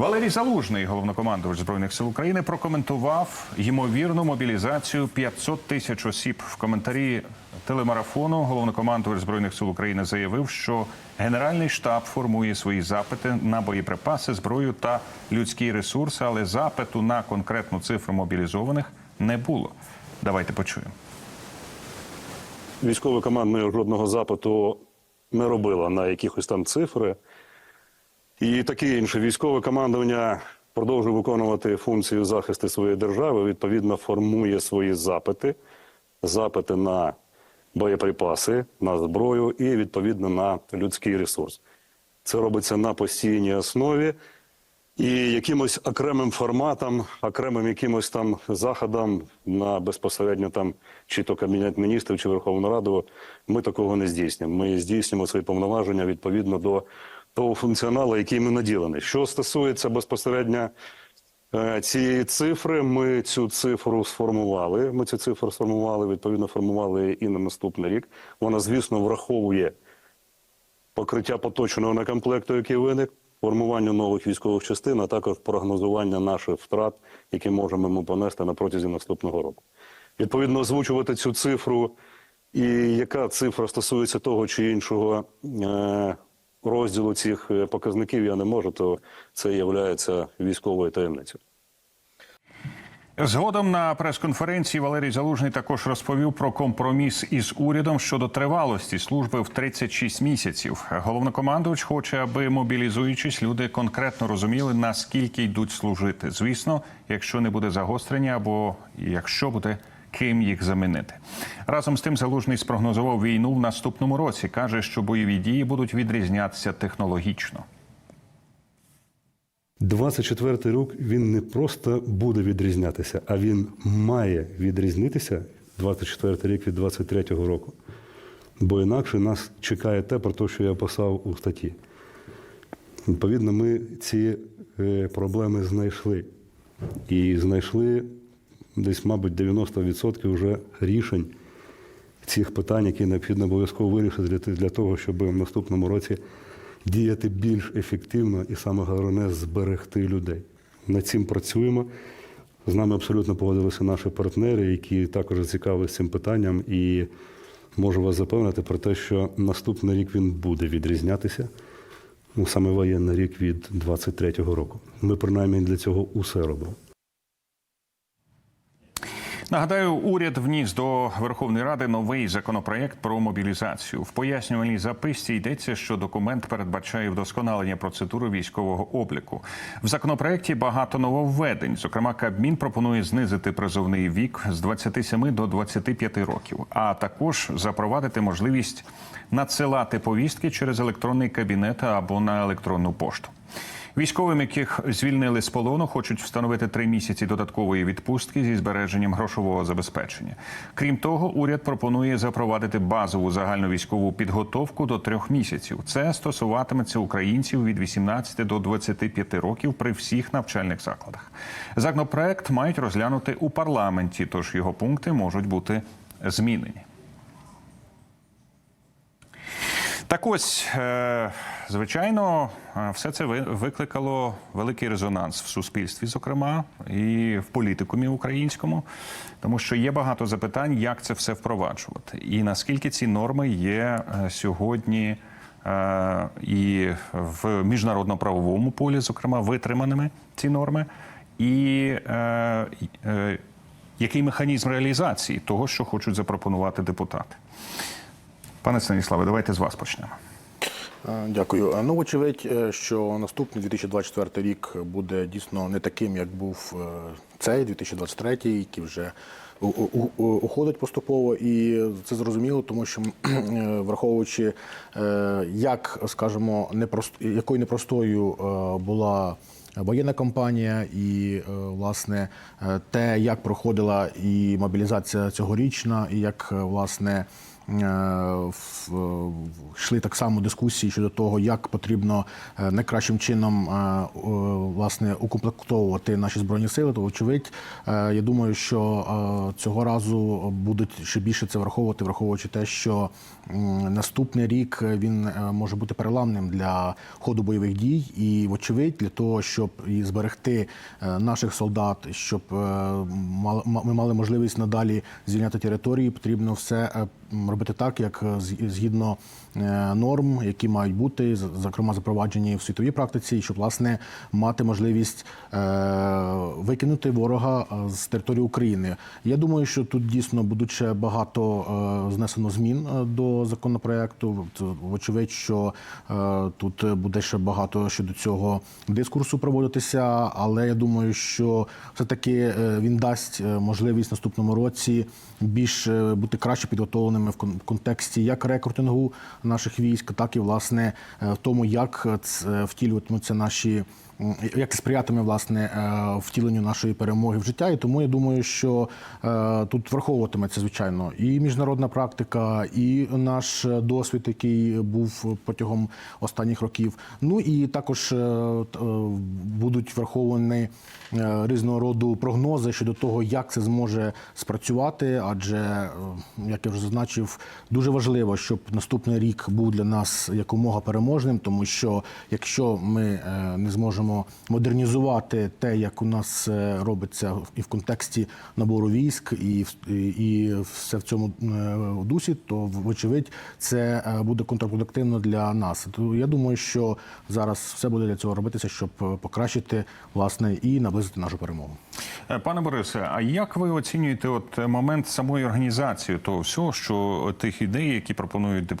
Валерій Залужний, головнокомандувач збройних сил України, прокоментував ймовірну мобілізацію 500 тисяч осіб. В коментарі телемарафону головнокомандувач збройних сил України заявив, що Генеральний штаб формує свої запити на боєприпаси, зброю та людські ресурси, але запиту на конкретну цифру мобілізованих не було. Давайте почуємо. Військове командне жодного запиту не робило на якихось там цифри. І таке інше. Військове командування продовжує виконувати функцію захисту своєї держави, відповідно, формує свої запити, запити на боєприпаси, на зброю і відповідно на людський ресурс. Це робиться на постійній основі. І якимось окремим форматом, окремим якимось там заходом на безпосередньо там чи то Кабінет міністрів, чи Верховну Раду, ми такого не здійснюємо. Ми здійснюємо свої повноваження відповідно до того функціоналу, який ми наділені. Що стосується безпосередньо е, цієї цифри, ми цю цифру сформували. Ми цю цифру сформували, відповідно, формували і на наступний рік. Вона, звісно, враховує покриття поточного некомплекту, який виник, формування нових військових частин, а також прогнозування наших втрат, які можемо ми понести на протязі наступного року. Відповідно, озвучувати цю цифру, і яка цифра стосується того чи іншого е, розділу цих е, показників, я не можу, то це є військовою таємницею. Згодом на прес-конференції Валерій Залужний також розповів про компроміс із урядом щодо тривалості служби в 36 місяців. Головнокомандувач хоче, аби мобілізуючись, люди конкретно розуміли, наскільки йдуть служити. Звісно, якщо не буде загострення або якщо буде ким їх замінити. Разом з тим залужний спрогнозував війну в наступному році. каже, що бойові дії будуть відрізнятися технологічно. 24 рік він не просто буде відрізнятися, а він має відрізнитися 24-й рік від 23 року. Бо інакше нас чекає те, про те, що я писав у статті. Відповідно, ми ці е, проблеми знайшли. І знайшли десь, мабуть, 90% вже рішень цих питань, які необхідно обов'язково вирішити для, того, щоб в наступному році діяти більш ефективно і саме головне зберегти людей. Над цим працюємо. З нами абсолютно погодилися наші партнери, які також зацікавилися цим питанням, і можу вас запевнити про те, що наступний рік він буде відрізнятися. Ну, саме воєнний рік від 23-го року. Ми принаймні для цього усе робимо. Нагадаю, уряд вніс до Верховної Ради новий законопроект про мобілізацію. В пояснювальній записці йдеться, що документ передбачає вдосконалення процедури військового обліку. В законопроекті багато нововведень. Зокрема, Кабмін пропонує знизити призовний вік з 27 до 25 років, а також запровадити можливість надсилати повістки через електронний кабінет або на електронну пошту. Військовим, яких звільнили з полону, хочуть встановити три місяці додаткової відпустки зі збереженням грошового забезпечення. Крім того, уряд пропонує запровадити базову загальновійськову підготовку до трьох місяців. Це стосуватиметься українців від 18 до 25 років при всіх навчальних закладах. Законопроект мають розглянути у парламенті, тож його пункти можуть бути змінені. Так ось, е, звичайно, е, все це викликало великий резонанс в суспільстві, зокрема, і в політикумі українському, тому що є багато запитань, як це все впроваджувати, і наскільки ці норми є е, сьогодні і в міжнародно-правовому полі, зокрема, витриманими ці норми, і який механізм реалізації того, що хочуть запропонувати депутати. Пане Станіславе, давайте з вас почнемо. Е, Дякую. Е, Ну, вочевидь, е, що наступний 2024 рік буде дійсно не таким, як був цей 2023, який вже уходить поступово, і це зрозуміло, тому що враховуючи, як скажімо, непрост, якою непростою була. Воєнна кампанія і е, власне е, те, як проходила і мобілізація цьогорічна, і як е, власне йшли так само дискусії щодо того, як потрібно найкращим чином власне укомплектовувати наші збройні сили, то очевидь, я думаю, що цього разу будуть ще більше це враховувати, враховуючи те, що наступний рік він може бути переламним для ходу бойових дій, і вочевидь, для того, щоб і зберегти е, наших солдат, щоб е, ми мали можливість надалі звільняти території, потрібно все е, робити так, як е, згідно е, норм, які мають бути, зокрема запроваджені в світовій практиці, щоб власне мати можливість е, викинути ворога з території України. Я думаю, що тут дійсно будуть ще багато знесено змін до законопроекту. Вочевидь, що тут буде ще багато щодо цього дискурсу проводитися, але я думаю, що все-таки е, він дасть можливість наступному році більш бути краще підготовленими в в контексті як рекрутингу наших військ, так і власне е, в тому, як втілюватимуться наші. Як це сприятиме власне е, втіленню нашої перемоги в життя, і тому я думаю, що е, тут враховуватиметься звичайно і міжнародна практика, і наш е, досвід, який був протягом останніх років. Ну і також будуть враховані різного роду прогнози щодо того, як це зможе спрацювати. Адже, як я вже зазначив, дуже важливо, щоб наступний рік був для нас якомога переможним, тому що якщо ми не зможемо модернізувати те, як у нас е, робиться і в контексті набору військ, і, і, все в цьому е, дусі, то вочевидь це е, буде контрпродуктивно для нас. То я думаю, що зараз все буде для цього робитися, щоб покращити власне і наблизити нашу перемогу. Пане Борисе, а як ви оцінюєте от момент самої організації того всього, що тих ідей, які пропонують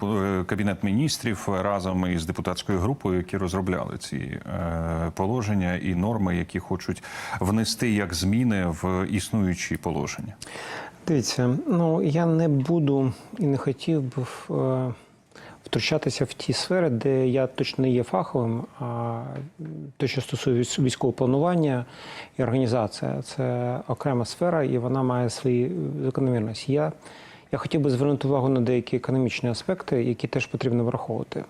кабінет міністрів разом із депутатською групою, які розробляли ці е, положення і норми, які хочуть внести як зміни в існуючі положення? Дивіться, ну я не буду і не хотів би е, втручатися в ті сфери, де я точно не є фаховим. А те, що стосується військового планування і організація, це окрема сфера, і вона має свої закономірності. Я, я хотів би звернути увагу на деякі економічні аспекти, які теж потрібно враховувати.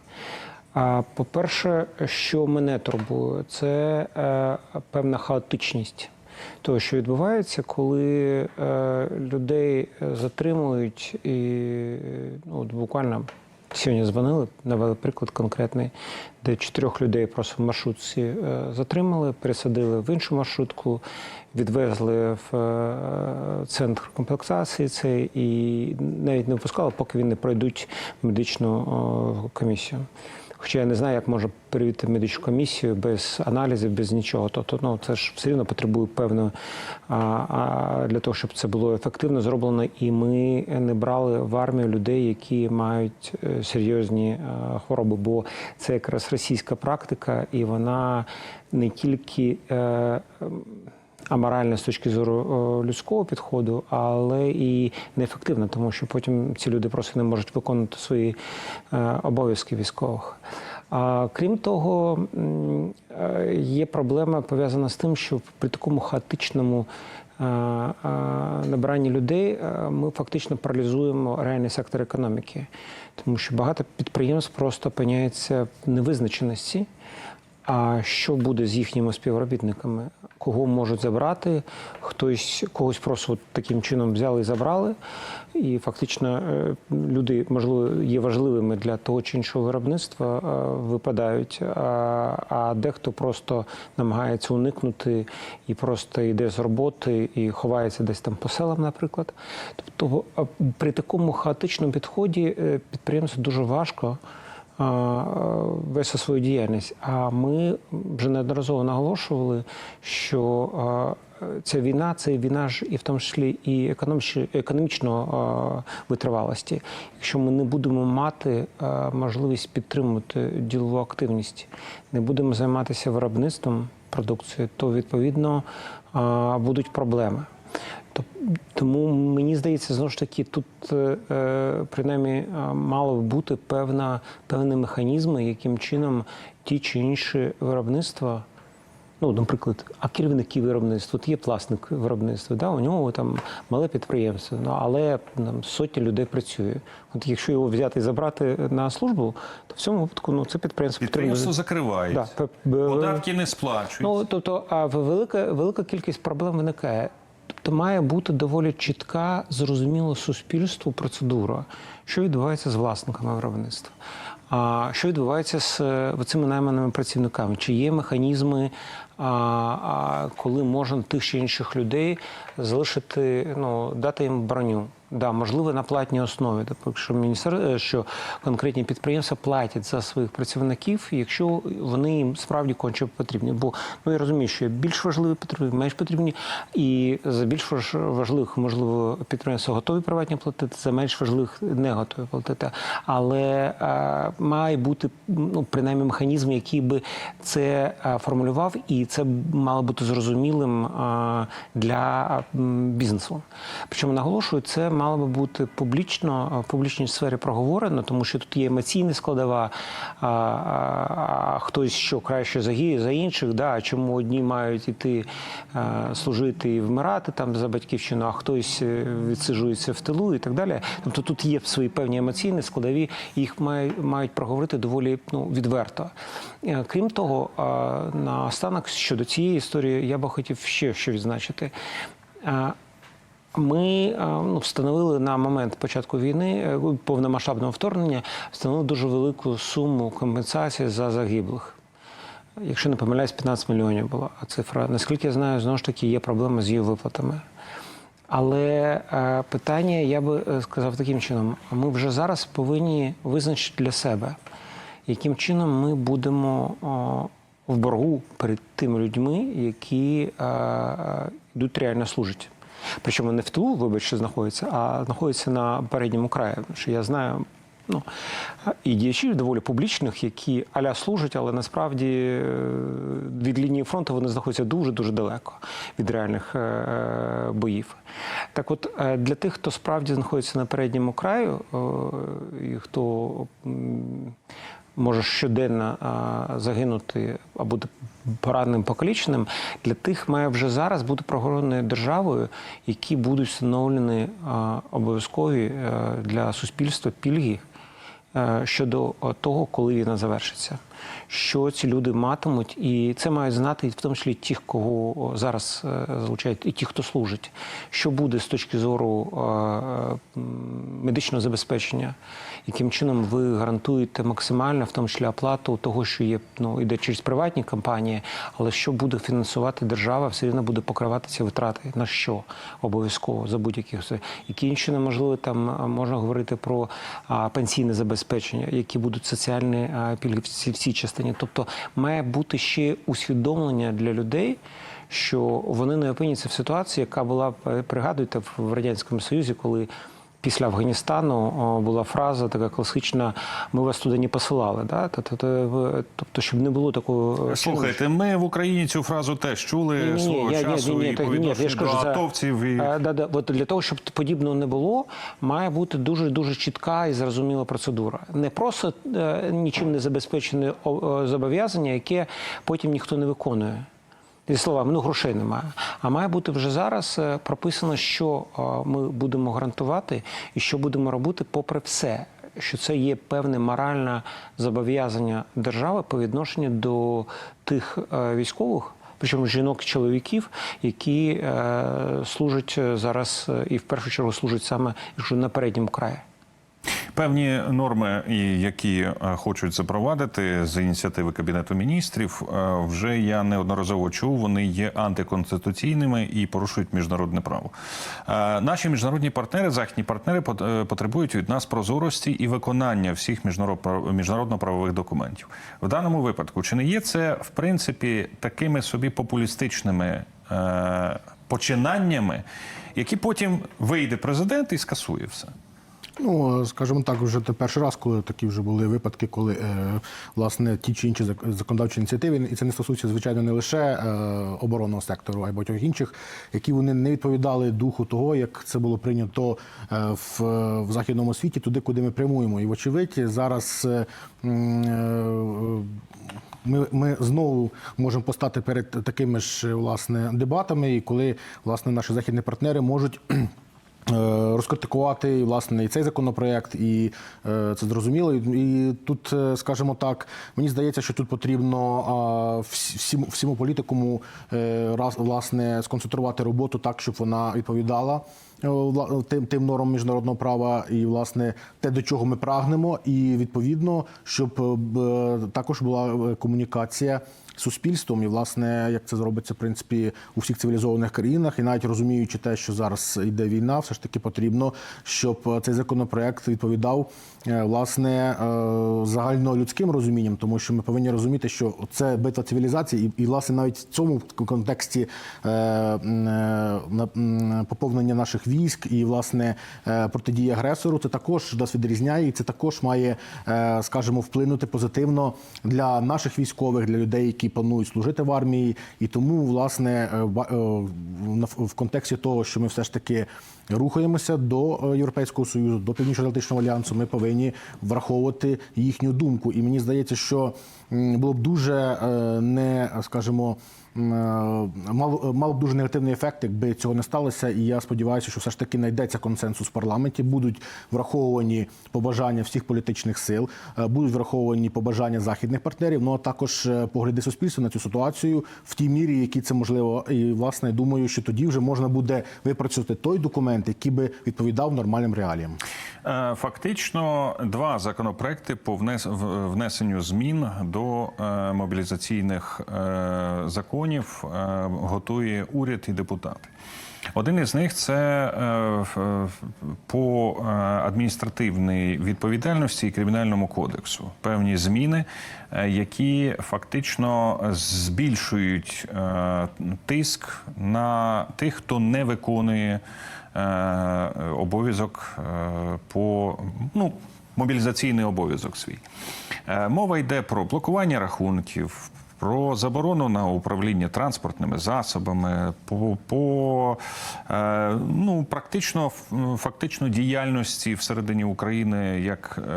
По-перше, що мене турбує, це е, певна хаотичність того, що відбувається, коли е, людей е, затримують і ну, от буквально сьогодні дзвонили, навели приклад конкретний, де чотирьох людей просто в маршрутці затримали, пересадили в іншу маршрутку, відвезли в центр комплектації цей і навіть не випускали, поки він не пройдуть медичну комісію. Хоча я не знаю, як можна перевірити медичну комісію без аналізів, без нічого. Тобто, ну це ж все рівно потребує певно а, а, для того, щоб це було ефективно зроблено, і ми не брали в армію людей, які мають е, серйозні е, хвороби. Бо це якраз російська практика, і вона не тільки. Е, аморальна з точки зору людського підходу, але і неефективна, тому що потім ці люди просто не можуть виконувати свої е, обов'язки військових. А крім того, е, є проблема пов'язана з тим, що при такому хаотичному е, е, набиранні людей е, ми фактично паралізуємо реальний сектор економіки, тому що багато підприємств просто опиняються в невизначеності. А що буде з їхніми співробітниками? Кого можуть забрати? Хтось когось просто таким чином взяли і забрали. І фактично е, люди, можливо, є важливими для того чи іншого виробництва, е, випадають, а, дехто просто намагається уникнути і просто йде з роботи і ховається десь там по селам, наприклад. Тобто, при такому хаотичному підході е, підприємству дуже важко вести свою діяльність. А ми вже неодноразово наголошували, що ця війна це війна ж і в тому числі і економічно витривалості. Якщо ми не будемо мати можливість підтримувати ділову активність, не будемо займатися виробництвом продукції, то відповідно будуть проблеми. Тоб- Тому мені здається, знову ж таки, тут е, е, принаймні е, мало б бути певна, певні механізми, яким чином ті чи інші виробництва Ну, наприклад, а керівники виробництва, от є власник виробництва, да, у нього там мале підприємство, ну, але там сотні людей працює. От якщо його взяти і забрати на службу, то в цьому випадку ну, це підприємство Підприємство потрібно- закривають, Да, податки не сплачують. Ну, тобто, а в- велика, велика кількість проблем виникає. Тобто має бути доволі чітка, зрозуміла суспільству процедура, що відбувається з власниками виробництва. А що відбувається з е, цими найманими працівниками? Чи є механізми, коли можна тих чи інших людей залишити, ну, дати їм броню? Да, можливо, на платній основі, тобто, що міністер, е, що конкретні підприємства платять за своїх працівників, якщо вони їм справді конче потрібні. Бо ну я розумію, що є більш важливі потрібні, менш потрібні, і за більш важливих, можливо, підприємства готові приватні платити, за менш важливих не готові платити. Але е, має бути ну принаймні механізм, який би це е, формулював, і це мало бути зрозумілим е, для бізнесу. Причому наголошую, це мало би бути публічно е, в публічній сфері проговорено, тому що тут є емоційна складова, а, а, а хтось що краще за за інших, да, чому одні мають іти е, служити і вмирати там за батьківщину, а хтось е, відсиджується в тилу і так далі. Тобто тут є свої певні емоційні складові, їх має- мають проговорити доволі ну, відверто. Крім того, на останок щодо цієї історії я би хотів ще що відзначити. Ми ну, встановили на момент початку війни е, повномасштабного вторгнення, встановили дуже велику суму компенсації за загиблих. Якщо не помиляюсь, 15 мільйонів була цифра. Наскільки я знаю, знову ж таки є проблема з її виплатами. Але е, питання, я би е, сказав таким чином: ми вже зараз повинні визначити для себе, яким чином ми будемо в боргу перед тими людьми, які йдуть реально служать. Причому не в тилу, вибачте, знаходяться, а знаходяться на передньому краї. Що я знаю ну, і діячів доволі публічних, які аля служать, але насправді е, від лінії фронту вони знаходяться дуже-дуже далеко від реальних е, боїв. Так от, е, для тих, хто справді знаходиться на передньому краю, е, і хто може щоденно загинути або пораненим покаліченим, для тих має вже зараз бути проговорено державою, які будуть встановлені обов'язкові е, для суспільства пільги е, щодо е, того, коли війна завершиться. Що ці люди матимуть, і це мають знати в тому числі ті, кого зараз е, залучають, і ті, хто служить. Що буде з точки зору е, е, медичного забезпечення, яким чином ви гарантуєте максимально, в тому числі оплату того, що є ну іде через приватні компанії, але що буде фінансувати держава, все рівно буде покривати ці витрати. На що обов'язково за будь-яких все. Яким чином можливо там можна говорити про пенсійне забезпечення, які будуть соціальні пільги в цій, частині. Тобто має бути ще усвідомлення для людей. Що вони не опиняться в ситуації, яка була е, пригадуєте в радянському союзі, коли після Афганістану була фраза така класична: ми вас туди не посилали. Да? Тобто, щоб не було такого Слухайте, ми в Україні цю фразу теж чули Ні-ні-ні, свого я- ні, часу ні, ні, і по я відношенню ж до кажу, атовців. І... Е, да, да. От для того, щоб подібного не було, має бути дуже дуже чітка і зрозуміла процедура. Не просто е, нічим не забезпечене е, зобов'язання, яке потім ніхто не виконує. Зі словами, ну грошей немає. А має бути вже зараз е, прописано, що е, ми будемо гарантувати і що будемо робити попри все. Що це є певне моральне зобов'язання держави по відношенню до тих е, військових, причому жінок чоловіків, які служать зараз і в першу чергу служать саме на передньому краї. Певні норми, які е, хочуть запровадити з ініціативи Кабінету міністрів, е, вже я неодноразово чув. Вони є антиконституційними і порушують міжнародне право. Е, Наші міжнародні партнери, західні партнери, пот- потребують від нас прозорості і виконання всіх міжнарод- міжнародно-правових документів. В даному випадку, чи не є це в принципі такими собі популістичними починаннями, які потім вийде президент і скасує все? Ну, скажімо так, вже не перший раз, коли такі вже були випадки, коли е, власне ті чи інші законодавчі ініціативи, і це не стосується, звичайно, не лише е, оборонного сектору, а й багатьох інших, які вони не відповідали духу того, як це було прийнято е, в, в західному світі, туди, куди ми прямуємо. І вочевидь, зараз ми, ми знову можемо постати перед такими ж власне дебатами, і коли власне наші західні партнери можуть. Е, Розкритикувати власне і цей законопроект, і е, це зрозуміло. І, тут, е, скажімо так, мені здається, що тут потрібно всім, всьому політикуму раз власне сконцентрувати роботу так, щоб вона відповідала тим, тим нормам міжнародного права, і власне те, до чого ми прагнемо, і відповідно, щоб також була комунікація суспільством, і власне, як це зробиться в принципі у всіх цивілізованих країнах, і навіть розуміючи те, що зараз йде війна, все ж таки потрібно, щоб е, цей законопроект відповідав власне е, загальнолюдським розумінням, тому що ми повинні розуміти, що це битва цивілізації, і, і власне навіть в цьому контексті е, е, поповнення наших військ і власне е, протидія агресору, це також нас відрізняє, і це також має, е, скажімо, вплинути позитивно для наших військових, для людей, які планують служити в армії. І тому, власне, е, е, в контексті того, що ми все ж таки рухаємося до е, Європейського союзу, до Північно-Атлантичного альянсу, ми повинні враховувати їхню думку. І мені здається, що було б дуже е, не, скажімо, е, мало, мало б дуже негативний ефект, якби цього не сталося. І я сподіваюся, що все ж таки знайдеться консенсус в парламенті. Будуть враховані побажання всіх політичних сил, е, будуть враховані побажання західних партнерів. Ну а також е, погляди суспільства на цю ситуацію в тій мірі, які це можливо. І власне думаю, що тоді вже можна буде випрацювати той документ, який би відповідав нормальним реаліям. Е, Фактично, два законопроекти по внес- внесенню змін до е, мобілізаційних е, законів е, готує уряд і депутати. Один із них це е, ф- по е, адміністративній відповідальності і кримінальному кодексу. Певні зміни, е, які фактично збільшують е, тиск на тих, хто не виконує е, обов'язок е, по ну, мобілізаційний обов'язок свій. Е, Мова йде про блокування рахунків. Про заборону на управління транспортними засобами, по, по е, ну, практично фактично діяльності всередині України як е,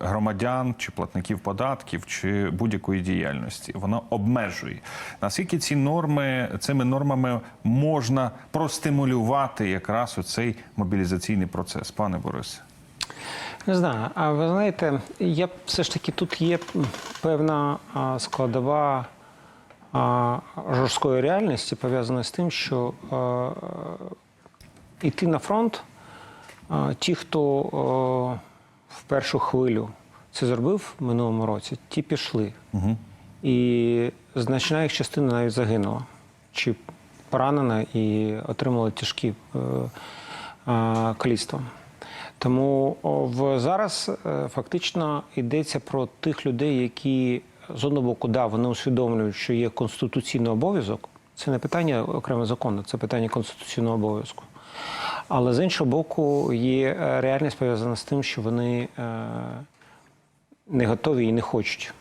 громадян чи платників податків чи будь-якої діяльності. Вона обмежує. Наскільки ці норми цими нормами можна простимулювати якраз оцей мобілізаційний процес, пане Борисе? Не знаю. А ви знаєте, я все ж таки тут є певна складова жорсткої реальності, пов'язана з тим, що йти на фронт, ті, хто в першу хвилю це зробив в минулому році, ті пішли. Угу. І значна їх частина навіть загинула чи поранена і отримала тяжкі е, е, каліцтва. Тому в зараз е, фактично йдеться про тих людей, які з одного боку, да, вони усвідомлюють, що є конституційний обов'язок. Це не питання окремо закону, це питання конституційного обов'язку. Але з іншого боку, є е, реальність пов'язана з тим, що вони е, не готові і не хочуть.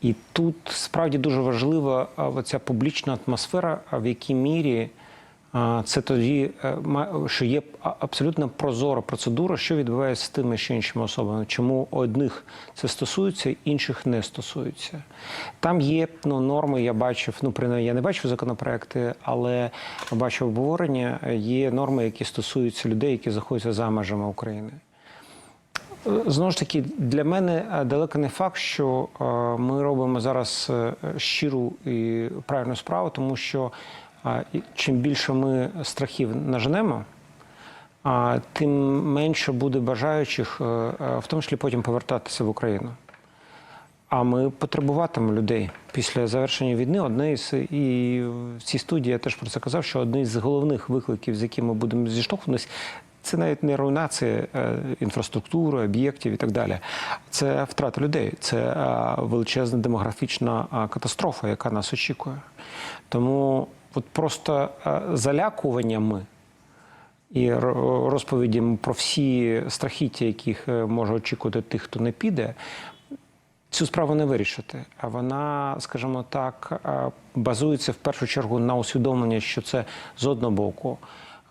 І тут справді дуже важлива ця публічна атмосфера, в якій мірі це тоді, е, що є абсолютно прозора процедура, що відбувається з тими чи іншими особами. Чому одних це стосується, інших не стосується. Там є ну, норми, я бачив, ну принаймні я не бачив законопроекти, але бачив обговорення. Є норми, які стосуються людей, які знаходяться за межами України. Знову ж таки, для мене е, далеко не факт, що е, ми робимо зараз е, щиру і правильну справу, тому що е, чим більше ми страхів наженемо, тим менше буде бажаючих, е, е, в тому числі потім повертатися в Україну. А ми потребуватимемо людей після завершення війни. Одне із і в цій студії я теж про це казав, що одне з головних викликів, з якими ми будемо зіштовхуватися, це навіть не руйнація е, інфраструктури, об'єктів і так далі. Це втрата людей, це величезна демографічна катастрофа, яка нас очікує. Тому от просто е, залякуваннями і ро- розповідям про всі страхіття, яких е, може очікувати тих, хто не піде, цю справу не вирішити. А вона, скажімо так, е, базується в першу чергу на усвідомленні, що це з одного боку.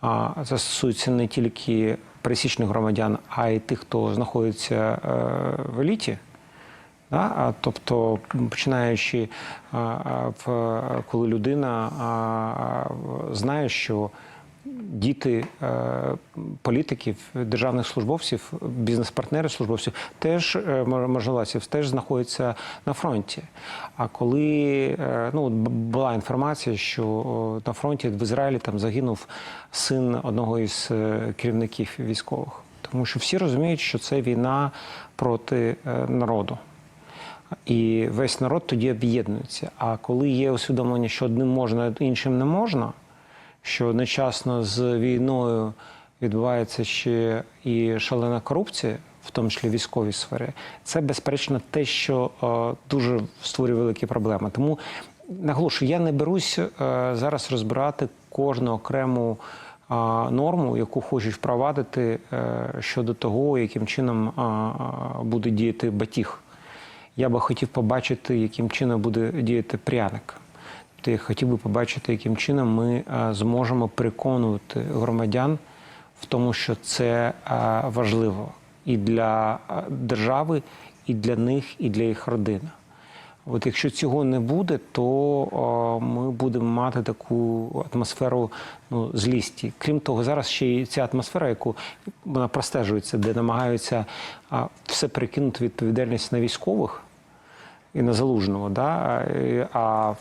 а, Це стосується не тільки пересічних громадян, а й тих, хто знаходиться в еліті Да? Тобто, починаючи, коли людина знає, що діти е, політиків, державних службовців, бізнес-партнерів службовців теж е, можновладців теж знаходяться на фронті. А коли е, ну, була інформація, що на фронті в Ізраїлі там загинув син одного із керівників військових, тому що всі розуміють, що це війна проти народу. І весь народ тоді об'єднується. А коли є усвідомлення, що одним можна, іншим не можна, що одночасно з війною відбувається ще і шалена корупція, в тому числі в військовій сфері, це безперечно те, що е, дуже створює великі проблеми. Тому наголошую, я не берусь е, зараз розбирати кожну окрему е, норму, яку хочуть впровадити щодо того, яким чином буде діяти батіг. Я би хотів побачити, яким чином буде діяти пряник. Я хотів би побачити, яким чином ми е, зможемо переконувати громадян в тому, що це е, важливо і для е, держави, і для них, і для їх родин. От якщо цього не буде, то ми будемо мати таку атмосферу ну, злісті. Крім того, зараз ще й ця атмосфера, яку вона простежується, де намагаються все перекинути відповідальність на військових і на залужного. Да? А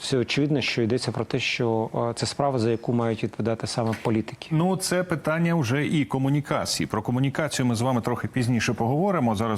все очевидно, що йдеться про те, що це справа, за яку мають відповідати саме політики. Ну, це питання вже і комунікації. Про комунікацію ми з вами трохи пізніше поговоримо. Зараз